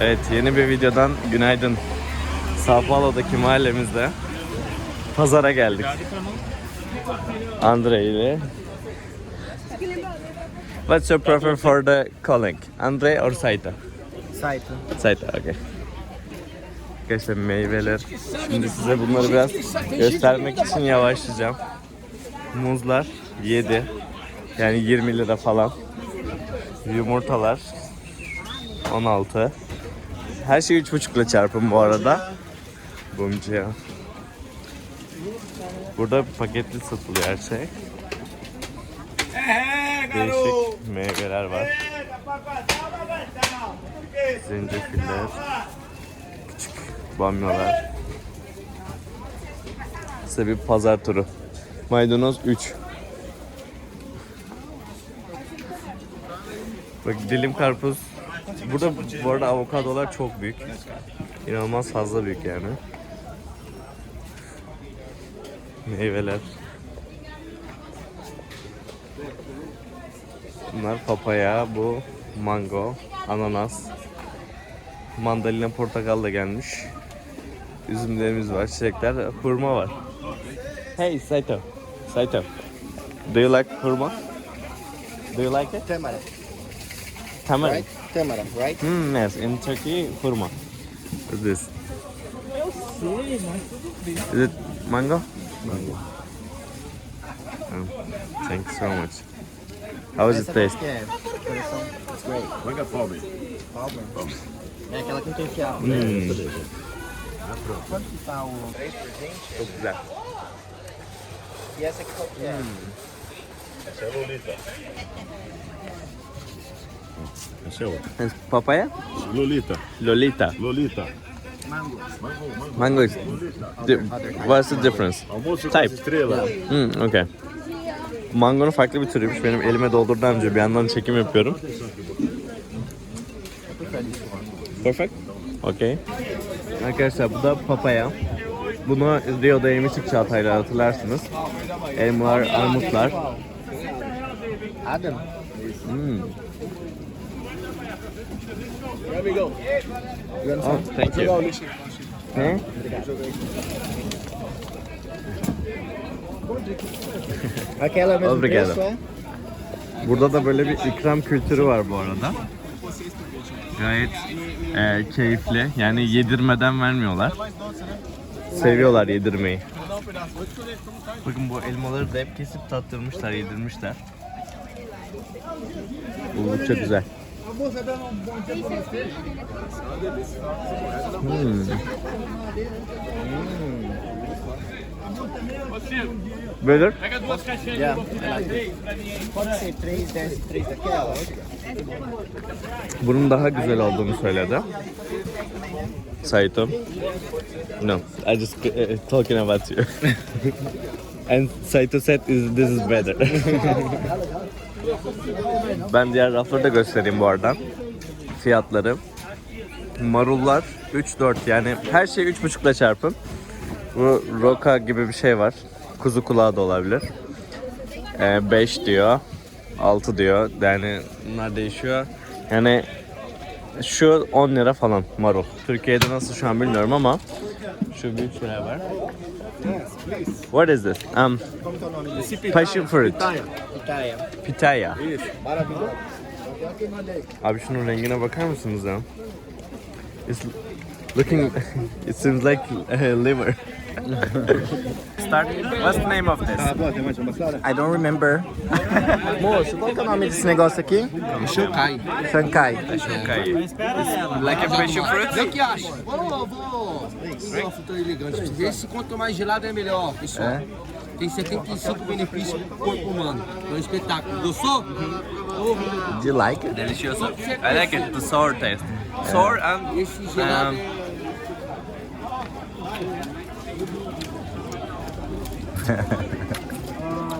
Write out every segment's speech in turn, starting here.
Evet yeni bir videodan günaydın. Sao Paulo'daki mahallemizde pazara geldik. Andre ile. What's your prefer for the calling? Andre or Saita? Saito. Saita, okay. Arkadaşlar meyveler. Şimdi size bunları biraz göstermek için yavaşlayacağım. Muzlar 7. Yani 20 lira falan. Yumurtalar 16. Her şey 3,5 ile çarpın bu arada. Bumcuya. Burada paketli satılıyor her şey. Değişik meyveler var. Zencefiller. Küçük bamyalar. Size bir pazar turu. Maydanoz 3. Bak dilim karpuz. Burada bu arada avokadolar çok büyük. İnanılmaz fazla büyük yani. Meyveler. Bunlar papaya, bu mango, ananas, mandalina, portakal da gelmiş. Üzümlerimiz var, çiçekler, hurma var. Hey Saito, Saito, do you like hurma? Do you like it? Tamara, Tamam. right? Tamara, right? Hmm, yes, in Turkey, hurma. What's this? Is it mango? Mango. Oh, thank you so much. How does it taste? que é coração. It's great. Manga pobre. Palmer. É aquela que não tem fiapo. Hmm, Quanto que tá o... 3 por gente? çok güzel. E essa aqui qual que é? Essa é a Lolita. Essa é outra. Yes, Papaya? Lolita. Lolita. Lolita. Mango. Mango is. Di- what's the difference? Almoço com Type. as estrelas. Hmm, okay. Mangonun farklı bir türüymüş. Benim elime doldurduğum önce bir yandan çekim yapıyorum. Perfect. Okay. Arkadaşlar bu da papaya. Bunu Rio'da yemiştik Çağatay'la hatırlarsınız. Elmalar, armutlar. Adam. Hmm. You want Oh, some? thank you. Ne? Aquela mesmo Obrigado. Burada da böyle bir ikram kültürü var bu arada. Gayet e, keyifli. Yani yedirmeden vermiyorlar. Seviyorlar yedirmeyi. Bakın bu elmaları da hep kesip tattırmışlar, yedirmişler. Oldukça güzel. Hmm. Better? Yeah, I like it. Pode ser 3, 10, 3 daquela? Bunun daha güzel olduğunu söyledi. Saito. No, I just uh, talking about you. And Saito said is this is better. ben diğer rafları da göstereyim bu arada. Fiyatları. Marullar 3-4 yani her şey 3.5 ile çarpın. Bu roka gibi bir şey var. Kuzu kulağı da olabilir. 5 diyor. 6 diyor. Yani bunlar değişiyor. Yani şu 10 lira falan marul. Türkiye'de nasıl şu an bilmiyorum ama şu büyük şeyler var. What is this? Um, passion fruit. Pitaya. Maravilhoso. Abi şunun rengine bakar mısınız ya? It's looking, it seems like uh, liver. Start. What's the name of this? I don't remember. Moço, qual que é o nome desse negócio aqui? Shankai. Shankai. Okay. Like a passion fruit? O que acha. Vou, vou. Fruta elegante. Vê se quanto mais gelado é melhor, pessoal. Tem 75 benefícios pro corpo humano. É um espetáculo. Gostou? Do you like it? Delicious. I like it. The sour taste. Sour and Esse gelado um,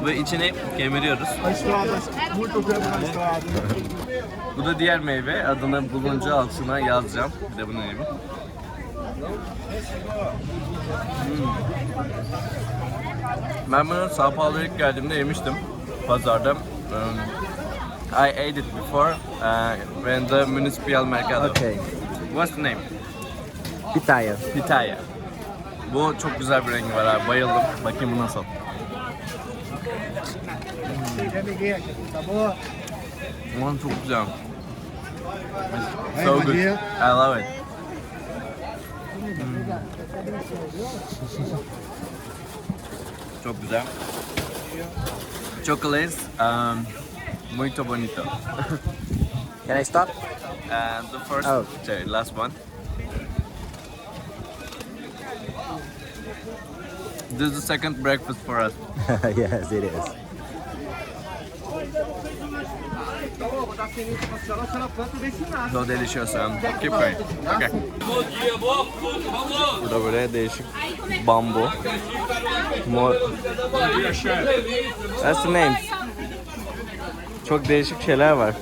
ve içini kemiriyoruz. Bu da diğer meyve. Adını bulunca altına yazacağım. Bir de bunu yiyeyim. Hmm. Ben bunu Sao Paulo'ya ilk geldiğimde yemiştim. Pazarda. Um, I ate it before uh, when the municipal mercado. Okay. What's the name? Pitaya. Pitaya. Bu çok güzel bir rengi var abi. Bayıldım. Bakayım bu nasıl. Aman çok güzel. It's so good. I love it. Hmm. Çok güzel. Chocolates, um, muito bonito. Can I stop? And the first, Oh. sorry, last one. This is the second breakfast for us. yes, it is. So delicious. Um, keep going. Okay. Burada böyle değişik bambu. Mor. That's the names. Çok değişik şeyler var.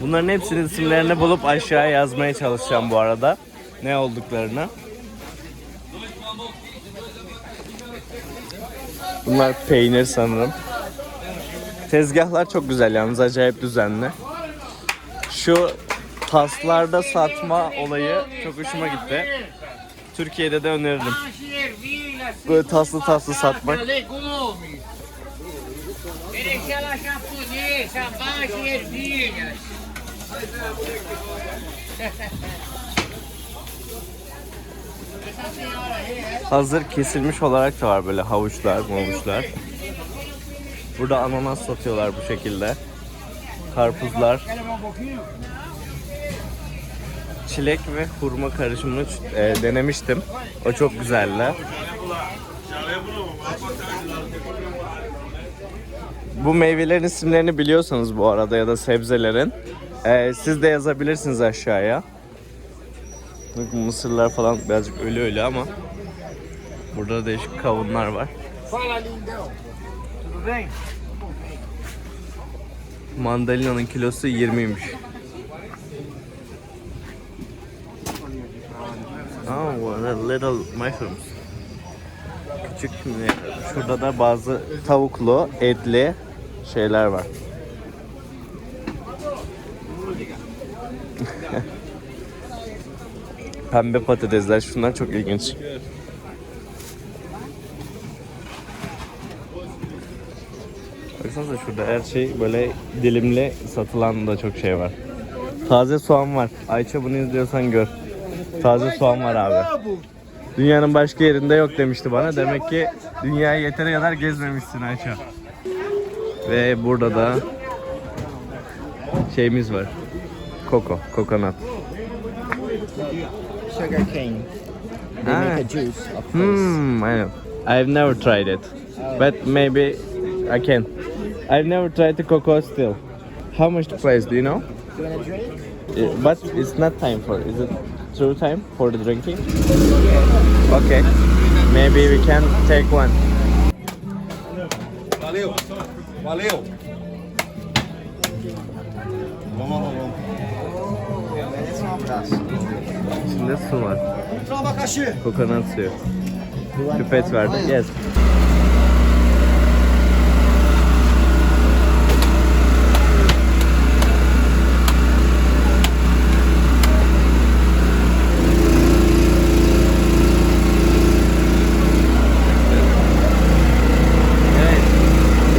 Bunların hepsinin isimlerini bulup aşağıya yazmaya çalışacağım bu arada. Ne olduklarını. Bunlar peynir sanırım. Tezgahlar çok güzel yalnız acayip düzenli. Şu taslarda satma olayı çok hoşuma gitti. Türkiye'de de öneririm. Böyle taslı taslı satmak. Hazır kesilmiş olarak da var böyle havuçlar, mavuçlar. Burada ananas satıyorlar bu şekilde. Karpuzlar. Çilek ve hurma karışımını e, denemiştim. O çok güzeldi. Bu meyvelerin isimlerini biliyorsanız bu arada ya da sebzelerin e, siz de yazabilirsiniz aşağıya. Mısırlar falan birazcık ölü ölü ama burada değişik kavunlar var. Mandalina'nın kilosu 20'ymiş. Oh, what a little mushrooms. Küçük şurada da bazı tavuklu, etli şeyler var. Pembe patatesler şunlar çok ilginç. Baksanıza şurada her şey böyle dilimli satılan da çok şey var. Taze soğan var. Ayça bunu izliyorsan gör. Taze soğan var abi. Dünyanın başka yerinde yok demişti bana. Demek ki dünyayı yeteri kadar gezmemişsin Ayça. Ve burada da şeyimiz var. Koko, kokonat. Sugar cane. They Ah. make a juice of course. Hmm, I know. I've never tried it, but maybe I can. I've never tried the cocoa still. How much the price? Do you know? Do You wanna drink? Uh, But it's not time for. Is it true time for the drinking? Okay. Maybe we can take one. Valeu. Valeu. Vamos, vamos, vamos. Um abraço. İçinde su var. Kokonat suyu. Pipet verdi. Yes.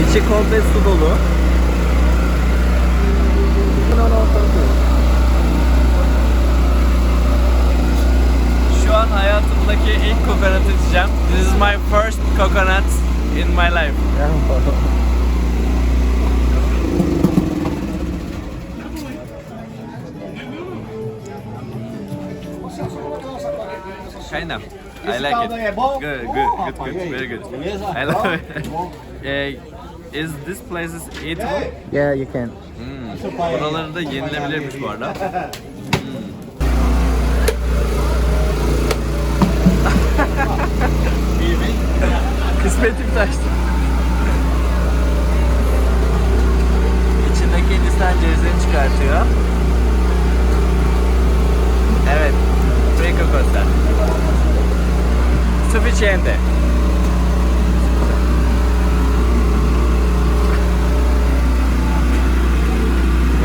İçi komple su dolu. Şu an hayatımdaki ilk kokonat içeceğim. This is my first coconut in my life. Kinda. I like it. Good, good, good, good, very good. I love it. Eh, is this place is eatable? Yeah, you can. Buraları da yenilebilirmiş bu arada. Kısmetim taştı. İçindeki Hindistan cevizini çıkartıyor. Evet. Rico Costa. Sufficiente.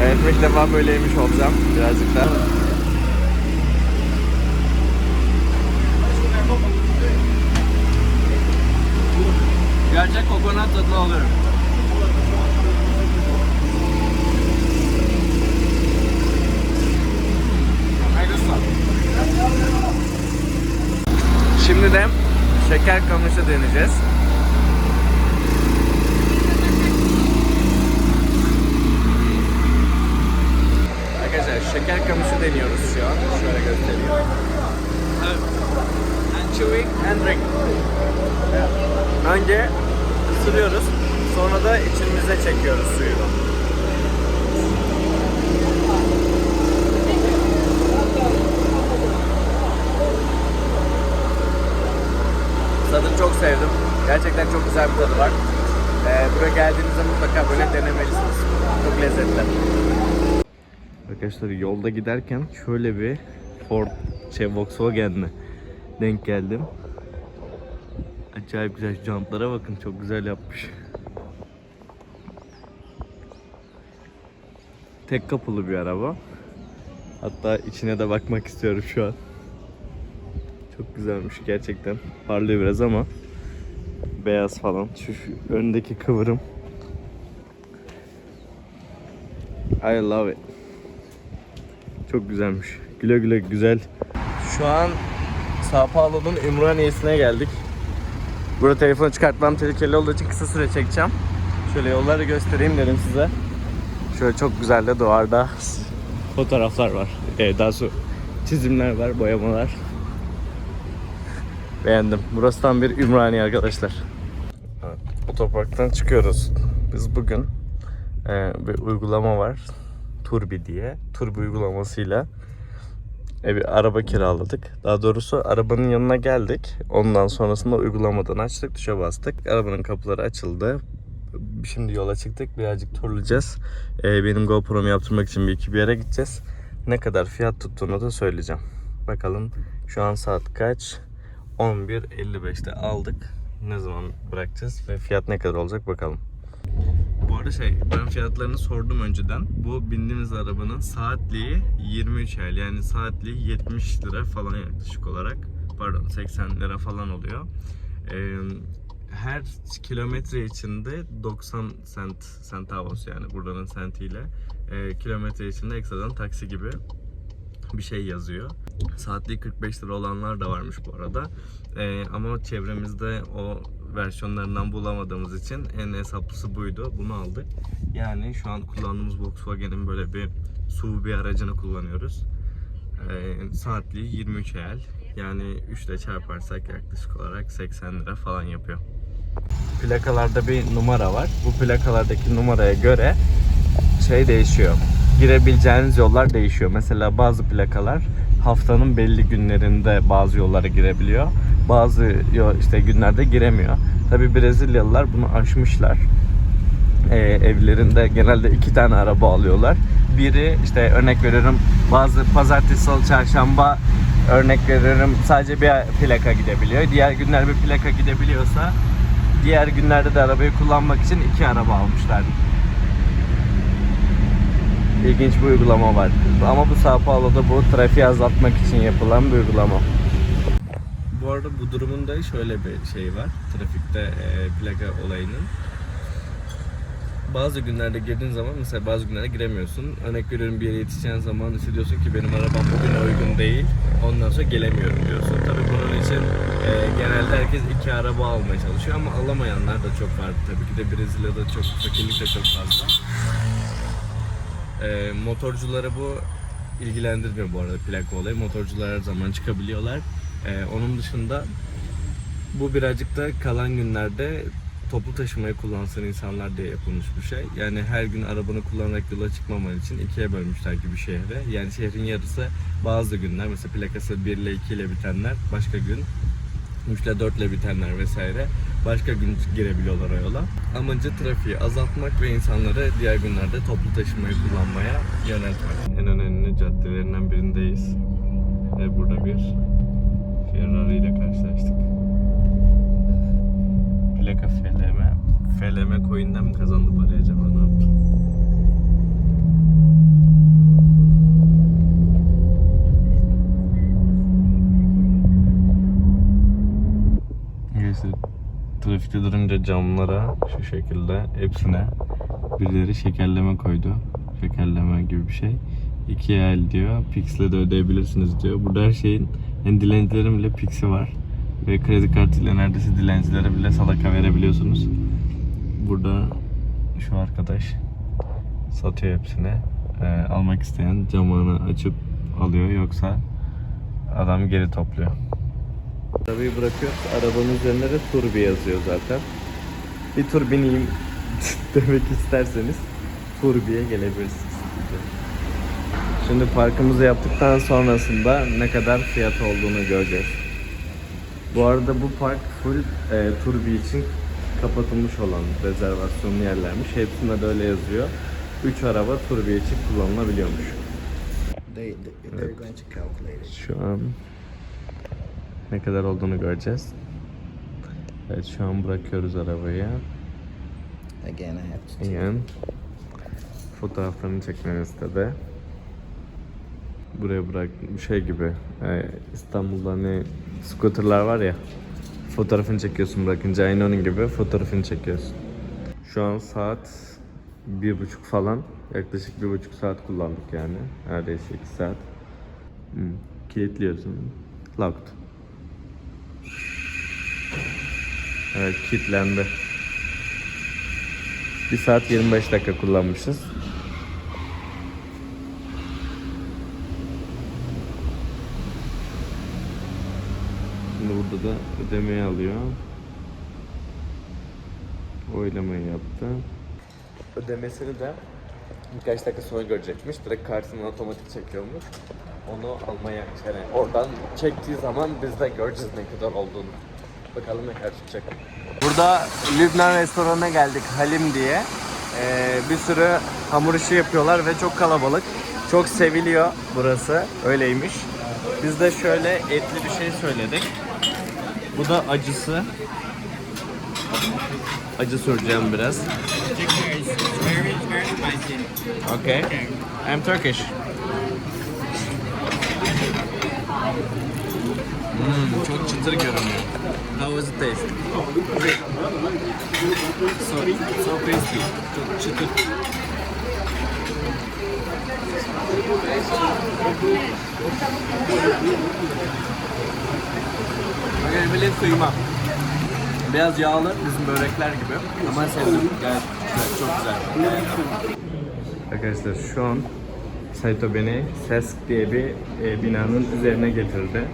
Evet ilk defa böyle yemiş olacağım birazcık da. Gerçek kokonat tadını alıyorum. Şimdi de şeker kamışı deneyeceğiz. Arkadaşlar şeker kamışı deniyoruz şu an. Şöyle göstereyim. Evet. And chewing and drink. Önce ısırıyoruz. Sonra da içimize çekiyoruz suyu. Tadını çok sevdim. Gerçekten çok güzel bir tadı var. Ee, buraya geldiğinizde mutlaka böyle denemelisiniz. Çok lezzetli. Arkadaşlar yolda giderken şöyle bir Ford şey Volkswagen'le denk geldim. Acayip güzel jantlara bakın çok güzel yapmış. Tek kapılı bir araba. Hatta içine de bakmak istiyorum şu an. Çok güzelmiş gerçekten. Parlıyor biraz ama beyaz falan. Şu, şu öndeki kıvırım. I love it. Çok güzelmiş. Güle güle güzel. Şu an Sao Paulo'nun Ümraniye'sine geldik. Burada telefonu çıkartmam tehlikeli olduğu için kısa süre çekeceğim. Şöyle yolları göstereyim dedim size. Şöyle çok güzel de duvarda fotoğraflar var. Ee, daha sonra çizimler var, boyamalar. Beğendim. Burası tam bir Ümraniye arkadaşlar. Evet, otoparktan çıkıyoruz. Biz bugün e, bir uygulama var. Turbi diye. Turbi uygulamasıyla e, bir araba kiraladık. Daha doğrusu arabanın yanına geldik. Ondan sonrasında uygulamadan açtık, tuşa bastık. Arabanın kapıları açıldı. Şimdi yola çıktık. Birazcık turlayacağız. E, benim GoPro'mu yaptırmak için bir iki bir yere gideceğiz. Ne kadar fiyat tuttuğunu da söyleyeceğim. Bakalım şu an saat kaç? 11.55'te aldık. Ne zaman bırakacağız ve fiyat ne kadar olacak bakalım. Arada şey ben fiyatlarını sordum önceden. Bu bindiğimiz arabanın saatliği 23 el yani saatliği 70 lira falan yaklaşık olarak. Pardon 80 lira falan oluyor. Ee, her kilometre içinde 90 cent centavos yani buranın sentiyle e, kilometre içinde ekstradan taksi gibi bir şey yazıyor. Saatliği 45 lira olanlar da varmış bu arada. Ee, ama çevremizde o versiyonlarından bulamadığımız için en hesaplısı buydu. Bunu aldık. Yani şu an kullandığımız Volkswagen'in böyle bir SUV bir aracını kullanıyoruz. Ee, saatliği 23 el. Yani 3 ile çarparsak yaklaşık olarak 80 lira falan yapıyor. Plakalarda bir numara var. Bu plakalardaki numaraya göre şey değişiyor. Girebileceğiniz yollar değişiyor. Mesela bazı plakalar haftanın belli günlerinde bazı yollara girebiliyor. Bazı işte günlerde giremiyor. Tabi Brezilyalılar bunu aşmışlar. Ee, evlerinde genelde iki tane araba alıyorlar. Biri işte örnek veriyorum bazı pazartesi, salı, çarşamba örnek veriyorum sadece bir plaka gidebiliyor. Diğer günler bir plaka gidebiliyorsa diğer günlerde de arabayı kullanmak için iki araba almışlar. İlginç bir uygulama var. Ama bu Sao Paulo'da bu trafiği azaltmak için yapılan bir uygulama. Bu arada bu durumun da şöyle bir şey var. Trafikte e, plaka olayının. Bazı günlerde girdiğin zaman mesela bazı günlerde giremiyorsun. Örnek veriyorum bir yere yetişeceğin zaman işte diyorsun ki benim arabam bugün uygun değil. Ondan sonra gelemiyorum diyorsun. Tabii bunun için e, genelde herkes iki araba almaya çalışıyor ama alamayanlar da çok var. Tabii ki de Brezilya'da çok fakirlik de çok fazla. E, motorcuları bu ilgilendirmiyor bu arada plaka olayı. Motorcular her zaman çıkabiliyorlar. E, onun dışında bu birazcık da kalan günlerde toplu taşımayı kullansın insanlar diye yapılmış bir şey. Yani her gün arabanı kullanarak yola çıkmaman için ikiye bölmüşler gibi şehre. Yani şehrin yarısı bazı günler mesela plakası 1 ile 2 ile bitenler başka gün 3 ile 4 ile bitenler vesaire başka gün girebiliyorlar o yola. Amacı trafiği azaltmak ve insanları diğer günlerde toplu taşımayı kullanmaya yöneltmek. En önemli caddelerinden birindeyiz. Ve burada bir Ferrari ile karşılaştık. Plaka FLM. FLM coin'den mi kazandı parayı acaba ne yaptı? Neyse trafikte durunca camlara şu şekilde hepsine birileri şekerleme koydu. Şekerleme gibi bir şey. 2 el diyor. Pix'le de ödeyebilirsiniz diyor. Burada her şeyin yani dilencilerin bile Pix'i var. Ve kredi kartıyla neredeyse dilencilere bile sadaka verebiliyorsunuz. Burada şu arkadaş satıyor hepsini. Ee, almak isteyen camını açıp alıyor yoksa adam geri topluyor. Arabayı bırakıyoruz. Arabanın üzerinde de turbi yazıyor zaten. Bir tur bineyim demek isterseniz turbiye gelebilirsiniz. Şimdi parkımızı yaptıktan sonrasında ne kadar fiyat olduğunu göreceğiz. Bu arada bu park full e, turbi için kapatılmış olan rezervasyonlu yerlermiş. Hepsinde de öyle yazıyor. 3 araba turbi için kullanılabiliyormuş. They, they, it. Şu an ne kadar olduğunu göreceğiz. Evet şu an bırakıyoruz arabayı. Again, I have to. Igen. Fotoğraflarını çekmeni istedi. Buraya bırak şey gibi e, İstanbul'da ne scooterlar var ya fotoğrafını çekiyorsun bırakınca aynı onun gibi fotoğrafını çekiyorsun. Şu an saat bir buçuk falan yaklaşık bir buçuk saat kullandık yani neredeyse iki saat. Hmm. Kilitliyorsun. Locked. Evet kilitlendi. 1 saat 25 dakika kullanmışız. Şimdi burada da ödemeyi alıyor. Oylamayı yaptı. Ödemesini de birkaç dakika sonra görecekmiş. Direkt kartını otomatik çekiyormuş. Onu almaya yani oradan çektiği zaman biz de göreceğiz ne kadar olduğunu. Bakalım ne kadar tutacak. Burada Lübnan restoranına geldik Halim diye. Ee, bir sürü hamur işi yapıyorlar ve çok kalabalık. Çok seviliyor burası. Öyleymiş. Biz de şöyle etli bir şey söyledik. Bu da acısı. Acı süreceğim biraz. Okay. I'm Turkish. Hmm, çok çıtır görünüyor. How was it taste? So, so tasty. Çok çıtır. Bile kıyma. Biraz yağlı, bizim börekler gibi. Ama sevdim. Gayet çok güzel. Arkadaşlar şu an Saito beni Sesk diye bir e, binanın üzerine getirdi.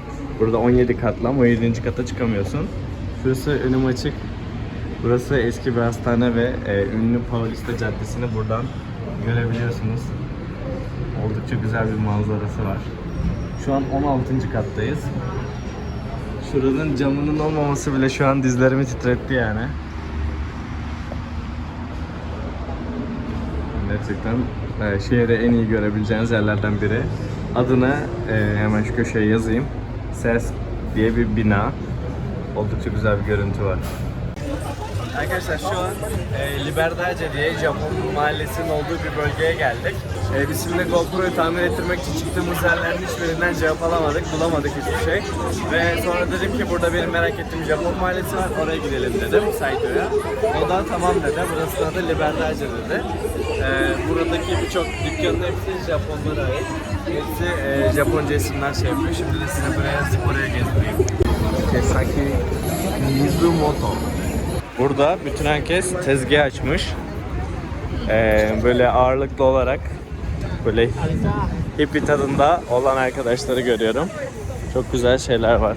Burada 17 katlı ama 17. kata çıkamıyorsun. Şurası önüm açık. Burası eski bir hastane ve e, ünlü Paulista Caddesi'ni buradan görebiliyorsunuz. Oldukça güzel bir manzarası var. Şu an 16. kattayız. Şuranın camının olmaması bile şu an dizlerimi titretti yani. Gerçekten e, şehri en iyi görebileceğiniz yerlerden biri. Adını e, hemen şu köşeye yazayım. Ses diye bir bina. Oldukça güzel bir görüntü var. Arkadaşlar şu an e, Liberdace diye Japon mahallesinin olduğu bir bölgeye geldik. E, biz şimdi GoPro'yu tamir ettirmek için çıktığımız yerlerin hiçbirinden cevap alamadık, bulamadık hiçbir şey. Ve sonra dedim ki burada benim merak ettiğim Japon mahallesi var, oraya gidelim dedim Saito'ya. O da tamam dedi, burası adı Liberdace dedi. E, buradaki birçok dükkanın hepsi Japonlara ait. Hepsi e, Japonca isimler şey yapıyor. Şimdi de size buraya, oraya gezdireyim. Kesaki Mizumoto. Burada bütün herkes tezgah açmış. Ee, böyle ağırlıklı olarak böyle hippie tadında olan arkadaşları görüyorum. Çok güzel şeyler var.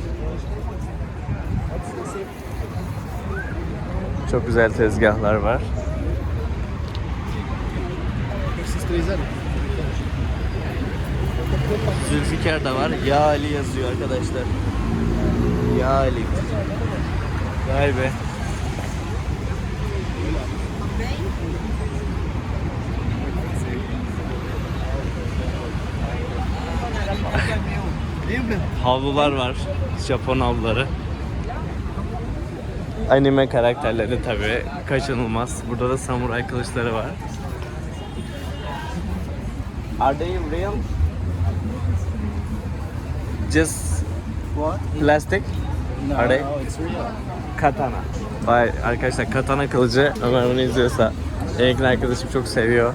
Çok güzel tezgahlar var. Zülfikar da var. Ya Ali yazıyor arkadaşlar. Ya Ali. Vay be. Havlular var. Japon havluları. Anime karakterleri tabi kaçınılmaz. Burada da samuray kılıçları var. Are they real? Just What? plastic? Are they? it's real. Katana. Vay arkadaşlar katana kılıcı Ömer bunu izliyorsa en yakın arkadaşım çok seviyor.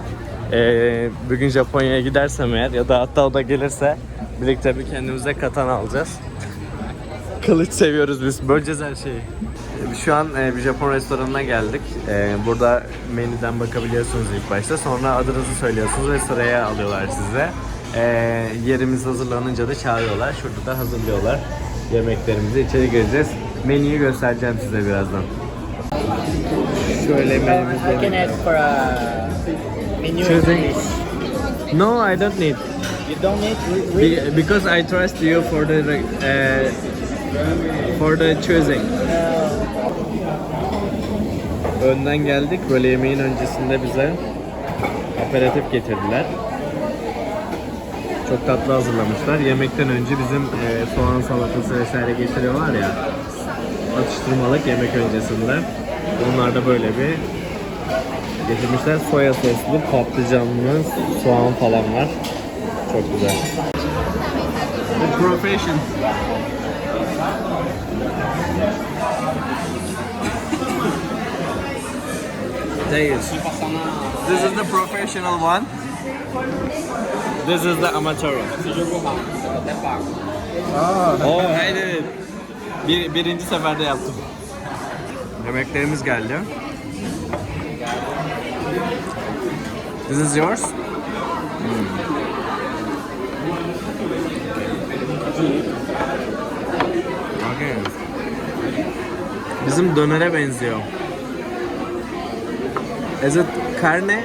Ee, bugün Japonya'ya gidersem eğer ya da hatta o da gelirse birlikte bir kendimize katana alacağız. Kılıç seviyoruz biz. Böleceğiz her şeyi. Şu an e, bir Japon restoranına geldik. Ee, burada menüden bakabiliyorsunuz ilk başta. Sonra adınızı söylüyorsunuz ve sıraya alıyorlar size. Ee, yerimiz hazırlanınca da çağırıyorlar. Şurada da hazırlıyorlar yemeklerimizi. içeri gireceğiz. Menüyü göstereceğim size birazdan. Şöyle menümüz I can ask for a menu Choosing. English. No, I don't need. You don't need Be- because I trust you for the uh, for the choosing. Önden geldik. Böyle yemeğin öncesinde bize aperatif getirdiler. Çok tatlı hazırlamışlar. Yemekten önce bizim e, soğan salatası vesaire getiriyorlar ya. Atıştırmalık yemek öncesinde. Onlar da böyle bir getirmişler. Soya soslu, patlıcanlı, soğan falan var. Çok güzel. The profession. There is. This is the professional one. This is the amateur. Oh, I did it. Bir, birinci seferde yaptım. Yemeklerimiz geldi. This is yours? Okay. Bizim dönere benziyor. Is it carne?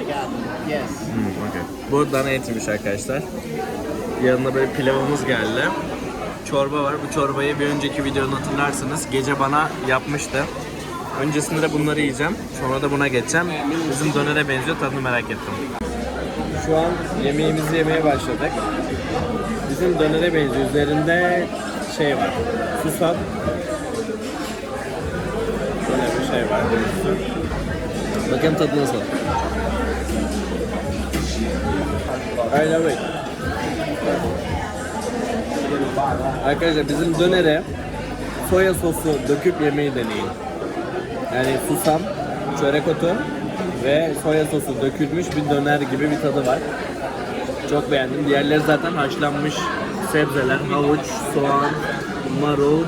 Yes. Hmm, okay. Bu dana etiymiş arkadaşlar. Yanına böyle pilavımız geldi. Çorba var. Bu çorbayı bir önceki videoda hatırlarsınız. Gece bana yapmıştı. Öncesinde de bunları yiyeceğim. Sonra da buna geçeceğim. Bizim dönere benziyor. Tadını merak ettim. Şu an yemeğimizi yemeye başladık. Bizim dönere benziyor. Üzerinde şey var. Susam. Böyle bir şey var. Bakın tadı nasıl. I love it. Arkadaşlar bizim dönere soya sosu döküp yemeyi deneyin. Yani susam, çörek otu ve soya sosu dökülmüş bir döner gibi bir tadı var. Çok beğendim. Diğerleri zaten haşlanmış sebzeler, havuç, soğan, marul, eee,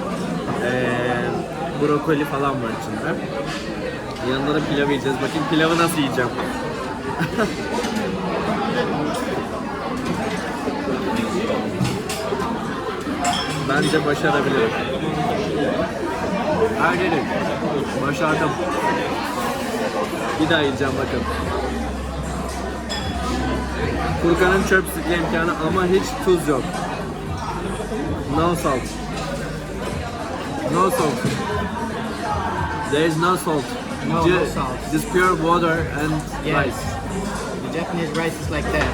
brokoli falan var içinde. Yanında da pilav yiyeceğiz. Bakın pilavı nasıl yiyeceğim. Bence başarabilirim. İt. Başardım. Bir daha yiyeceğim bakın. Furkan'ın çöp sikle imkanı ama hiç tuz yok. No salt. No salt. There is no salt. No, no Ju- salt. Just pure water and Yes. rice. The Japanese rice is like that.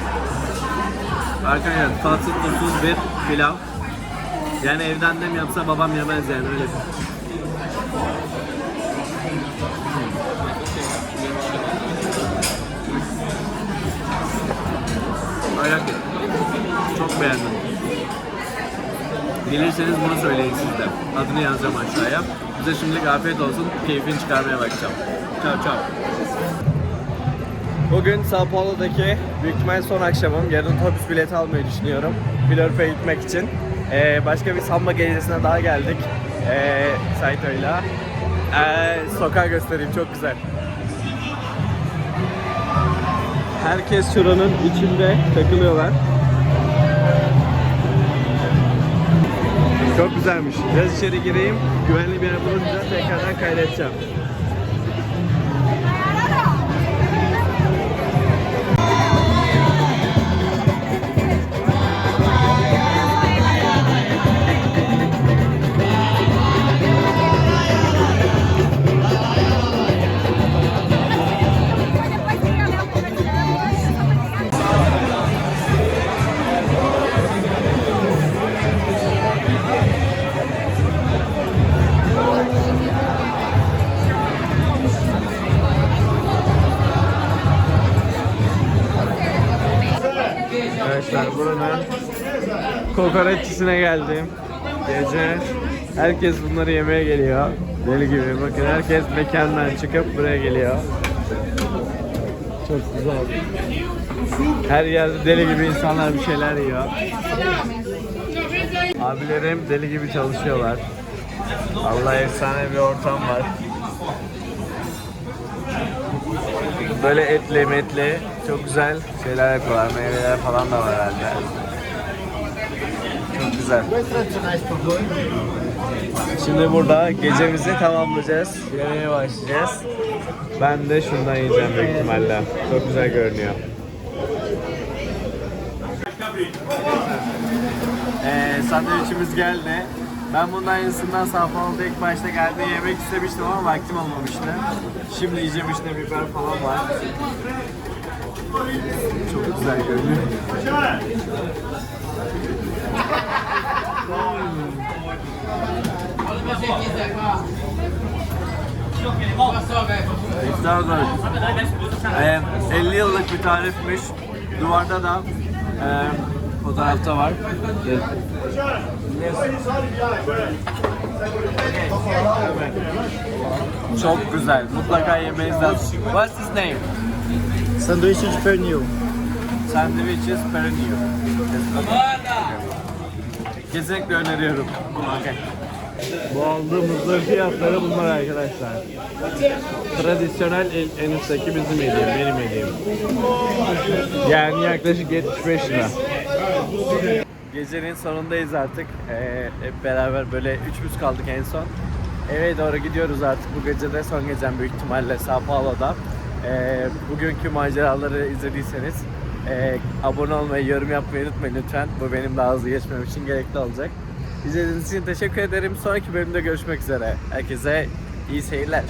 Arkadaşlar tatsız tuzsuz bir pilav. Yani evde annem yapsa babam yemez yani öyle. Ayak et. Çok beğendim. Gelirseniz bunu söyleyin siz de. Adını yazacağım aşağıya. Bize şimdilik afiyet olsun. Keyfini çıkarmaya bakacağım. Ciao ciao. Bugün Sao Paulo'daki büyük ihtimal son akşamım. Yarın otobüs bileti almayı düşünüyorum. Filorfi'ye gitmek için. Ee, başka bir samba gecesine daha geldik. Ee, Saito'yla. Ee, sokağı göstereyim çok güzel. Herkes şuranın içinde takılıyorlar. Çok güzelmiş. Biraz içeri gireyim. Güvenli bir yer bulunca tekrardan kaydedeceğim. Kokoreççisine geldim. Gece herkes bunları yemeye geliyor. Deli gibi bakın herkes mekandan çıkıp buraya geliyor. Çok güzel. Her yerde deli gibi insanlar bir şeyler yiyor. Abilerim deli gibi çalışıyorlar. Allah efsane bir ortam var. Böyle etli metli çok güzel şeyler yapıyorlar. Meyveler falan da var herhalde. Güzel. Şimdi burada gecemizi tamamlayacağız. Yemeğe başlayacağız. Ben de şundan yiyeceğim büyük ihtimalle. Çok güzel görünüyor. Ee, sandviçimiz geldi. Ben bundan aynısından Safranlı'da ilk başta geldi yemek istemiştim ama vaktim olmamıştı. Şimdi yiyeceğim işte biber falan var. Çok güzel görünüyor. İftar var. Ee, 50 yıllık bir tarifmiş. Duvarda da e, fotoğrafta var. Çok güzel. Mutlaka yemeniz lazım. What's his name? Sanduíche de pernil. Sandwiches Perennial. Kesinlikle öneriyorum. Okay. Bu aldığımızda fiyatları bunlar arkadaşlar. Tradisyonel el- en üstteki bizim hediyem, benim hediyem. Yani yaklaşık 75 lira. Gecenin sonundayız artık. Ee, hep beraber böyle üçümüz kaldık en son. Eve doğru gidiyoruz artık. Bu gece de son gecem büyük ihtimalle Sao Paulo'da. Ee, bugünkü maceraları izlediyseniz e, abone olmayı, yorum yapmayı unutmayın lütfen. Bu benim daha hızlı geçmem için gerekli olacak. İzlediğiniz için teşekkür ederim. Sonraki bölümde görüşmek üzere. Herkese iyi seyirler.